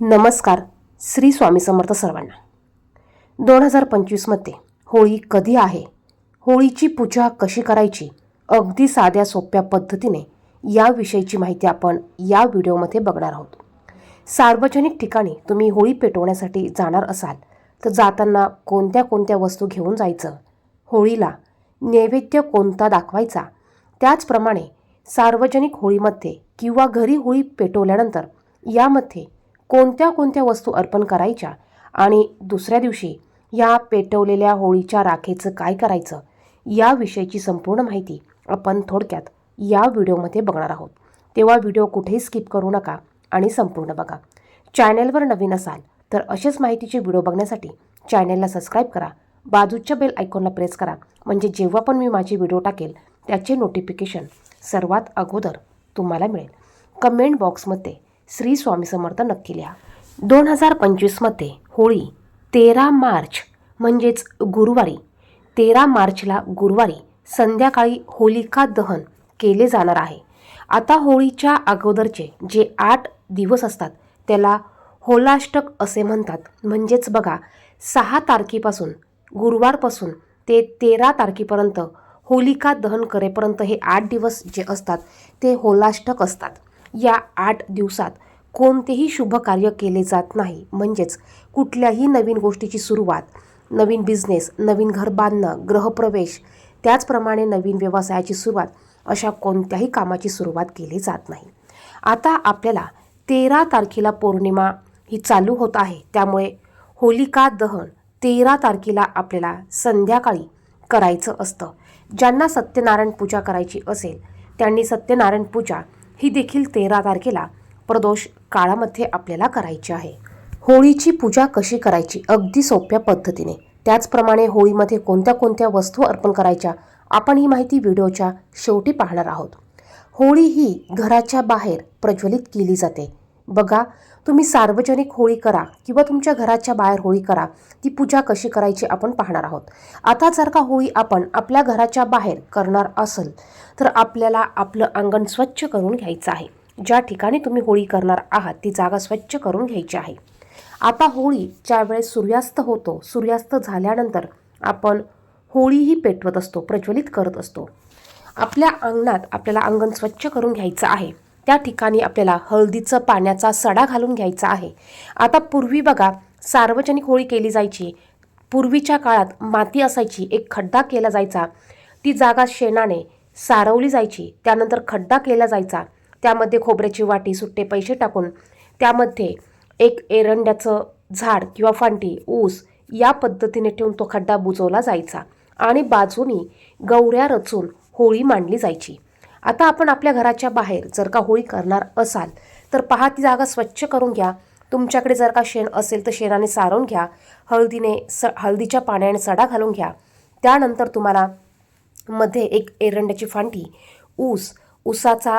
नमस्कार श्री स्वामी समर्थ सर्वांना. दोन हजार पंचवीसमध्ये होळी कधी आहे? होळीची पूजा कशी करायची? अगदी साध्या सोप्या पद्धतीने याविषयीची माहिती आपण या व्हिडिओमध्ये बघणार आहोत. सार्वजनिक ठिकाणी तुम्ही होळी पेटवण्यासाठी जाणार असाल तर जाताना कोणत्या कोणत्या वस्तू घेऊन जायचं? होळीला नैवेद्य कोणता दाखवायचा? त्याचप्रमाणे सार्वजनिक होळीमध्ये किंवा घरी होळी पेटवल्यानंतर यामध्ये कोणत्या कोणत्या वस्तू अर्पण करायच्या आणि दुसऱ्या दिवशी या पेटवलेल्या होळीच्या राखेचं काय करायचं याविषयीची संपूर्ण माहिती आपण थोडक्यात या व्हिडिओमध्ये बघणार आहोत. तेव्हा व्हिडिओ कुठेही स्किप करू नका आणि संपूर्ण बघा. चॅनेलवर नवीन असाल तर असेच माहितीचे व्हिडिओ बघण्यासाठी चॅनेलला सबस्क्राईब करा. बाजूच्या बेल आयकॉनला प्रेस करा. म्हणजे जेव्हा पण मी माझे व्हिडिओ टाकेल त्याचे नोटिफिकेशन सर्वात अगोदर तुम्हाला मिळेल. कमेंट बॉक्समध्ये श्री स्वामी समर्थ नक्की लिहा. दोन हजार पंचवीसमध्ये होळी तेरा मार्च म्हणजेच गुरुवारी तेरा मार्चला गुरुवारी संध्याकाळी होलिका दहन केले जाणार आहे. आता होळीच्या अगोदरचे जे आठ दिवस असतात त्याला होलाष्टक असे म्हणतात. म्हणजेच बघा सहा तारखेपासून गुरुवारपासून ते तेरा तारखेपर्यंत होलिका दहन करेपर्यंत हे आठ दिवस जे असतात ते होलाष्टक असतात. या आठ दिवसात कोणतेही शुभ कार्य केले जात नाही. म्हणजेच कुठल्याही नवीन गोष्टीची सुरुवात नवीन बिझनेस नवीन घर बांधणं गृहप्रवेश त्याचप्रमाणे नवीन व्यवसायाची सुरुवात अशा कोणत्याही कामाची सुरुवात केली जात नाही. आता आपल्याला तेरा तारखेला पौर्णिमा ही चालू होत आहे. त्यामुळे होलिका दहन तेरा तारखेला आपल्याला संध्याकाळी करायचं असतं. ज्यांना सत्यनारायण पूजा करायची असेल त्यांनी सत्यनारायण पूजा ही देखील तेरा तारखेला प्रदोष काळामध्ये आपल्याला करायची आहे. होळीची पूजा कशी करायची? अगदी सोप्या पद्धतीने. त्याचप्रमाणे होळीमध्ये कोणत्या कोणत्या वस्तू अर्पण करायच्या? आपण ही माहिती व्हिडिओच्या शेवटी पाहणार आहोत. होळी ही घराच्या बाहेर प्रज्वलित केली जाते. बघा तुम्ही सार्वजनिक होळी करा किंवा तुमच्या घराच्या बाहेर होळी करा ती पूजा कशी करायची आपण पाहणार आहोत. आता जर का होळी आपण आपल्या घराच्या बाहेर करणार असेल तर आपल्याला आपलं अंगण स्वच्छ करून घ्यायचं आहे. ज्या ठिकाणी तुम्ही होळी करणार आहात ती जागा स्वच्छ करून घ्यायची आहे. आता होळी ज्या वेळेस सूर्यास्त होतो सूर्यास्त झाल्यानंतर आपण होळीही पेटवत असतो प्रज्वलित करत असतो. आपल्या अंगणात आपल्याला अंगण स्वच्छ करून घ्यायचं आहे. त्या ठिकाणी आपल्याला हळदीचं पाण्याचा सडा घालून घ्यायचा आहे. आता पूर्वी बघा सार्वजनिक होळी केली जायची. पूर्वीच्या काळात माती असायची एक खड्डा केला जायचा. ती जागा शेणाने सारवली जायची त्यानंतर खड्डा केला जायचा. त्यामध्ये खोबऱ्याची वाटी सुट्टे पैसे टाकून त्यामध्ये एक एरंड्याचं झाड किंवा फांटी ऊस या पद्धतीने ठेवून तो खड्डा बुजवला जायचा आणि बाजूनी गौऱ्या रचून होळी मांडली जायची. आता आपण आपल्या घराच्या बाहेर जर का होळी करणार असाल तर पहा ती जागा स्वच्छ करून घ्या. तुमच्याकडे जर का शेण असेल तर शेणाने सारून घ्या. हळदीने स हळदीच्या पाण्याने सडा घालून घ्या. त्यानंतर तुम्हाला मध्ये एक एरंड्याची फांटी ऊस ऊसाचा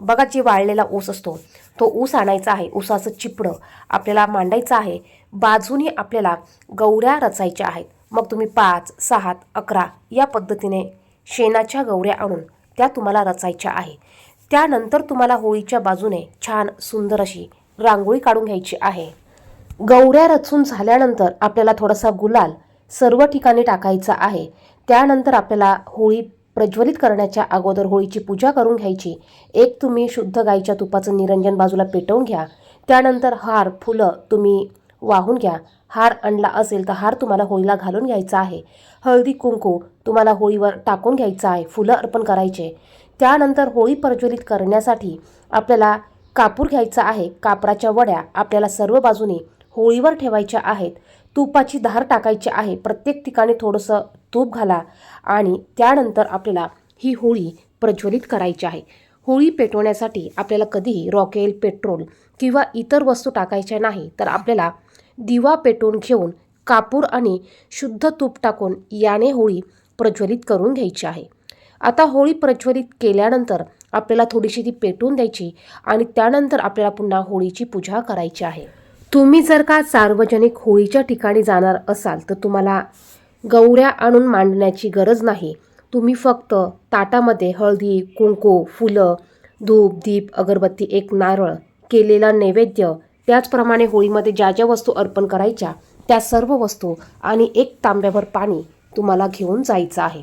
बघा जे वाळलेला ऊस असतो तो ऊस आणायचा आहे. ऊसाचं चिपडं आपल्याला मांडायचं आहे. बाजूनी आपल्याला गौऱ्या रचायच्या आहेत. मग तुम्ही पाच सहा अकरा या पद्धतीने शेणाच्या गौऱ्या आणून त्या तुम्हाला रचायच्या आहे त्यानंतर तुम्हाला होळीच्या बाजूने छान सुंदर अशी रांगोळी काढून घ्यायची आहे. गौऱ्या रचून झाल्यानंतर आपल्याला थोडासा गुलाल सर्व ठिकाणी टाकायचा आहे. त्यानंतर आपल्याला होळी प्रज्वलित करण्याच्या अगोदर होळीची पूजा करून घ्यायची. एक तुम्ही शुद्ध गाईच्या तुपाचं निरंजन बाजूला पेटवून घ्या. त्यानंतर हार फुलं तुम्ही वाहून घ्या. हार आणला असेल तर हार तुम्हाला होळीला घालून घ्यायचा आहे. हळदी कुंकू तुम्हाला होळीवर टाकून घ्यायचं आहे. फुलं अर्पण करायचे. त्यानंतर होळी प्रज्वलित करण्यासाठी आपल्याला कापूर घ्यायचा आहे. कापराच्या वड्या आपल्याला सर्व बाजूने होळीवर ठेवायच्या आहेत. तुपाची धार टाकायची आहे. प्रत्येक ठिकाणी थोडंसं तूप घाला आणि त्यानंतर आपल्याला ही होळी प्रज्वलित करायची आहे. होळी पेटवण्यासाठी आपल्याला कधीही रॉकेल पेट्रोल किंवा इतर वस्तू टाकायच्या नाही तर आपल्याला दिवा पेटवून घेऊन कापूर आणि शुद्ध तूप टाकून याने होळी प्रज्वलित करून घ्यायची आहे. आता होळी प्रज्वलित केल्यानंतर आपल्याला थोडीशी ती पेटवून द्यायची आणि त्यानंतर आपल्याला पुन्हा होळीची पूजा करायची आहे. तुम्ही जर का सार्वजनिक होळीच्या ठिकाणी जाणार असाल तर तुम्हाला गौऱ्या आणून मांडण्याची गरज नाही. तुम्ही फक्त ताटामध्ये हळदी कुंकू फुलं धूप दीप अगरबत्ती एक नारळ केलेला नैवेद्य त्याचप्रमाणे होळीमध्ये ज्या ज्या वस्तू अर्पण करायच्या त्या सर्व वस्तू आणि एक तांब्याभर पाणी तुम्हाला घेऊन जायचं आहे.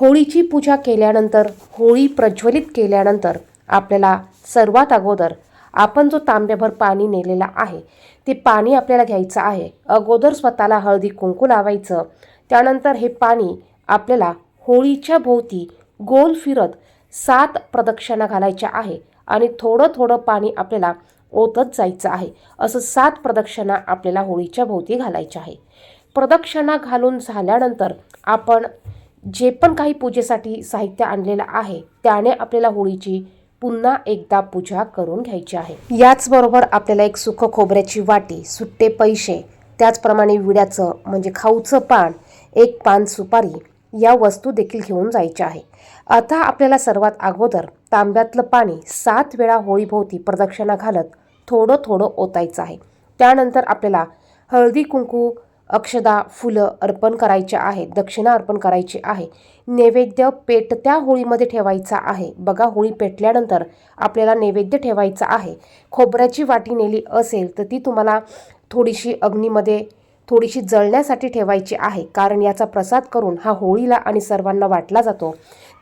होळीची पूजा केल्यानंतर होळी प्रज्वलित केल्यानंतर आपल्याला सर्वात अगोदर आपण जो तांब्याभर पाणी नेलेला आहे ते पाणी आपल्याला घ्यायचं आहे. अगोदर स्वतःला हळदी कुंकू लावायचं त्यानंतर हे पाणी आपल्याला होळीच्या भोवती गोल फिरत सात प्रदक्षिणा घालायच्या आहे आणि थोडं थोडं पाणी आपल्याला ओतत जायचं आहे असं सात प्रदक्षिणा आपल्याला होळीच्या भोवती घालायच्या आहे. प्रदक्षिणा घालून झाल्यानंतर आपण जे पण काही पूजेसाठी साहित्य आणलेलं आहे त्याने आपल्याला होळीची पुन्हा एकदा पूजा करून घ्यायची आहे. याचबरोबर आपल्याला एक सुख खोबऱ्याची वाटी सुट्टे पैसे त्याचप्रमाणे विड्याचं म्हणजे खाऊचं पान एक पान सुपारी या वस्तू देखील घेऊन जायच्या आहे. आता आपल्याला सर्वात अगोदर तांब्यातलं पाणी सात वेळा होळीभोवती प्रदक्षिणा घालत थोडं थोडं ओतायचं आहे. त्यानंतर आपल्याला हळदी कुंकू अक्षदा फुलं अर्पण करायचे आहे. दक्षिणा अर्पण करायची आहे. नैवेद्य पेटत्या होळीमध्ये ठेवायचा आहे. बघा होळी पेटल्यानंतर आपल्याला नैवेद्य ठेवायचा आहे. खोबऱ्याची वाटी नेली असेल तर ती तुम्हाला थोडीशी अग्नीमध्ये थोडीशी जळण्यासाठी ठेवायची आहे. कारण याचा प्रसाद करून हा होळीला आणि सर्वांना वाटला जातो.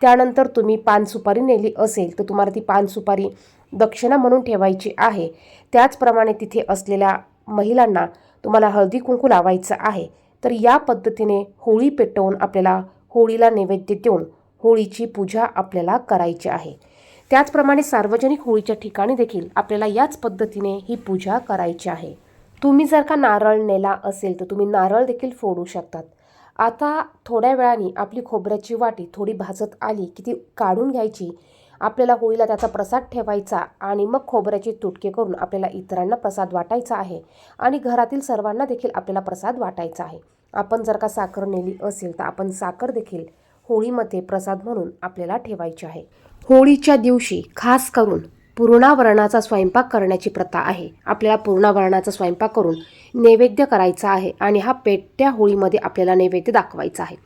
त्यानंतर तुम्ही पान सुपारी नेली असेल तर तुम्हाला ती पान सुपारी दक्षिणा म्हणून ठेवायची आहे. त्याचप्रमाणे तिथे असलेल्या महिलांना तुम्हाला हळदी कुंकू लावायचं आहे. तर या पद्धतीने होळी पेटवून आपल्याला होळीला नैवेद्य देऊन होळीची पूजा आपल्याला करायची आहे. त्याचप्रमाणे सार्वजनिक होळीच्या ठिकाणी देखील आपल्याला याच पद्धतीने ही पूजा करायची आहे. तुम्ही जर का नारळ नेला असेल तर तुम्ही नारळ देखील फोडू शकतात. आता थोड्या वेळाने आपली खोबऱ्याची वाटी थोडी भाजत आली की ती काढून घ्यायची. आपल्याला होळीला त्याचा प्रसाद ठेवायचा आणि मग खोबऱ्याची तुटके करून आपल्याला इतरांना प्रसाद वाटायचा आहे आणि घरातील सर्वांना देखील आपल्याला प्रसाद वाटायचा आहे. आपण जर का साखर नेली असेल तर आपण साखर देखील होळीमध्ये प्रसाद म्हणून आपल्याला ठेवायची आहे. होळीच्या दिवशी खास करून पूर्णावरणाचा स्वयंपाक करण्याची प्रथा आहे. आपल्याला पूर्णावरणाचा स्वयंपाक करून नैवेद्य करायचा आहे आणि हा पेट्या होळीमध्ये आपल्याला नैवेद्य दाखवायचा आहे.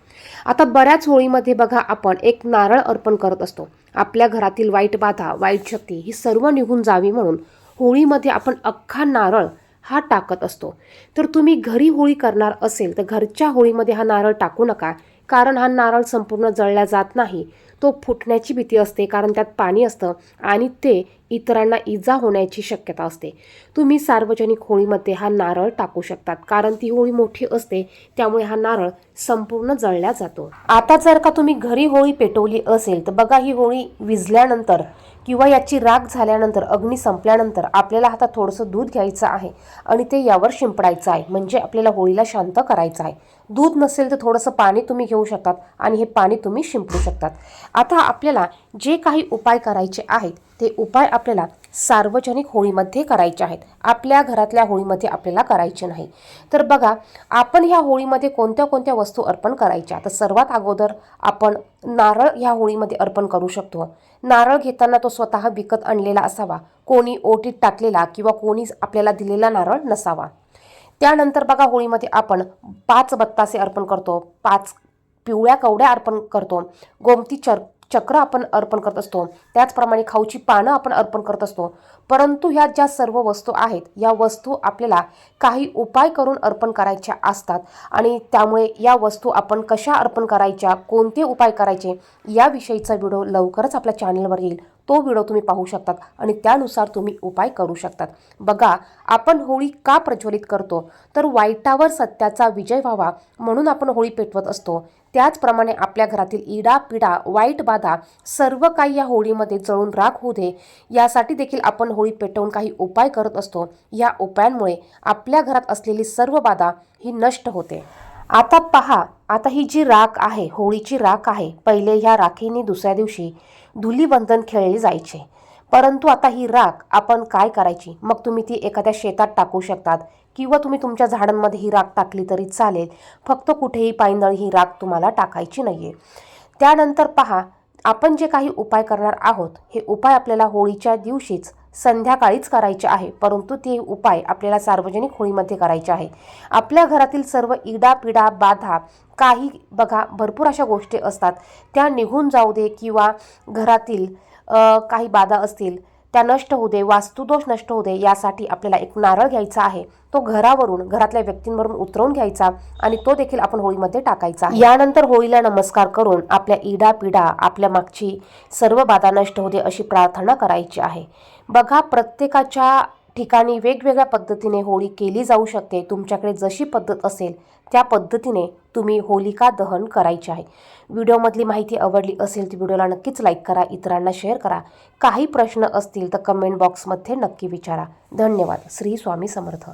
आता बऱ्याच होळीमध्ये बघा आपण एक नारळ अर्पण करत असतो. आपल्या घरातील वाईट बाधा वाईट शक्ती ही सर्व निघून जावी म्हणून होळीमध्ये आपण अख्खा नारळ हा टाकत असतो. तर तुम्ही घरी होळी करणार असेल तर घरच्या होळीमध्ये हा नारळ टाकू नका. कारण हा नारळ संपूर्ण जळला जात नाही. तो फुटण्याची भीती असते कारण त्यात पाणी असतं आणि ते इतरांना इजा होण्याची शक्यता असते. तुम्ही सार्वजनिक होळीमध्ये हा नारळ टाकू शकतात कारण ती होळी मोठी असते त्यामुळे हा नारळ संपूर्ण जळला जातो. आता जर का तुम्ही घरी होळी पेटवली असेल तर बघा ही होळी विजल्यानंतर किंवा याची राख झाल्यानंतर अग्नी संपल्यानंतर आपल्याला आता थोडंसं दूध घ्यायचं आहे आणि ते यावर शिंपडायचं आहे. म्हणजे आपल्याला होळीला शांत करायचं आहे. दूध नसेल तर थोडंसं पाणी तुम्ही घेऊ शकतात आणि हे पाणी तुम्ही शिंपडू शकतात. आता आपल्याला जे काही उपाय करायचे आहेत ते उपाय आपल्याला सार्वजनिक होळीमध्ये करायच्या आहेत. आपल्या घरातल्या होळीमध्ये आपल्याला करायचे नाही. तर बघा आपण ह्या होळीमध्ये कोणत्या कोणत्या वस्तू अर्पण करायच्या? तर सर्वात अगोदर आपण नारळ ह्या होळीमध्ये अर्पण करू शकतो. नारळ घेताना तो स्वतः विकत आणलेला असावा. कोणी ओटीत टाकलेला किंवा कोणी आपल्याला दिलेला नारळ नसावा. त्यानंतर बघा होळीमध्ये आपण पाच बत्तासे अर्पण करतो. पाच पिवळ्या कवड्या अर्पण करतो. गोमती चर चक्र आपण अर्पण करत असतो. त्याचप्रमाणे खाऊची पानं आपण अर्पण करत असतो. परंतु ह्या ज्या सर्व वस्तू आहेत या वस्तू आपल्याला काही उपाय करून अर्पण करायच्या असतात आणि त्यामुळे या वस्तू आपण कशा अर्पण करायच्या कोणते उपाय करायचे याविषयीचा व्हिडिओ लवकरच आपल्या चॅनलवर येईल. तो व्हिडिओ तुम्ही पाहू शकतात आणि त्यानुसार तुम्ही उपाय करू शकतात. बघा आपण होळी का प्रज्वलित करतो? तर वाईटावर सत्याचा विजय व्हावा म्हणून आपण होळी पेटवत असतो. त्याचप्रमाणे आपल्या घरातील इडा पिडा वाईट बाधा सर्व काही या होळीमध्ये जळून राख होऊ दे. यासाठी देखील आपण होळी पेटवून काही उपाय करत असतो. या उपायांमुळे आपल्या घरात असलेली सर्व बाधा ही नष्ट होते. आता पहा आता ही जी राख आहे होळीची राख आहे पहिले ह्या राखीने दुसऱ्या दिवशी धुलीबंधन खेळले जायचे. परंतु आता ही राख आपण काय करायची? मग तुम्ही ती एखाद्या शेतात टाकू शकतात किंवा तुम्ही तुमच्या झाडांमध्ये ही राख टाकली तरी चालेल. फक्त कुठेही पायंदळ ही राख तुम्हाला टाकायची नाही आहे त्यानंतर पहा आपण जे काही उपाय करणार आहोत हे उपाय आपल्याला होळीच्या दिवशीच संध्याकाळीच करायचे आहे. परंतु ते उपाय आपल्याला सार्वजनिक होळीमध्ये करायचे आहे. आपल्या घरातील सर्व इडापिडा बाधा काही बघा भरपूर अशा गोष्टी असतात. त्या निघून जाऊ दे किंवा घरातील काही बाधा असतील त्या नष्ट होऊ दे वास्तुदोष नष्ट होऊ दे यासाठी आपल्याला एक नारळ घ्यायचा आहे. तो घरावरून घरातल्या व्यक्तींवरून उतरवून घ्यायचा आणि तो देखील आपण होळीमध्ये टाकायचा यानंतर होळीला नमस्कार करून आपल्या इडा पिडा आपल्या मागची सर्व बाधा नष्ट होऊ दे अशी प्रार्थना करायची आहे. बघा प्रत्येकाच्या ठिकाणी वेगवेगळ्या पद्धतीने होळी केली जाऊ शकते. तुमच्याकडे जशी पद्धत असेल त्या पद्धतीने तुम्ही होलिका दहन करायचे आहे. व्हिडिओमधली माहिती आवडली असेल तर व्हिडिओला नक्कीच लाईक करा इतरांना शेअर करा. काही प्रश्न असतील तर कमेंट बॉक्समध्ये नक्की विचारा. धन्यवाद. श्री स्वामी समर्थ.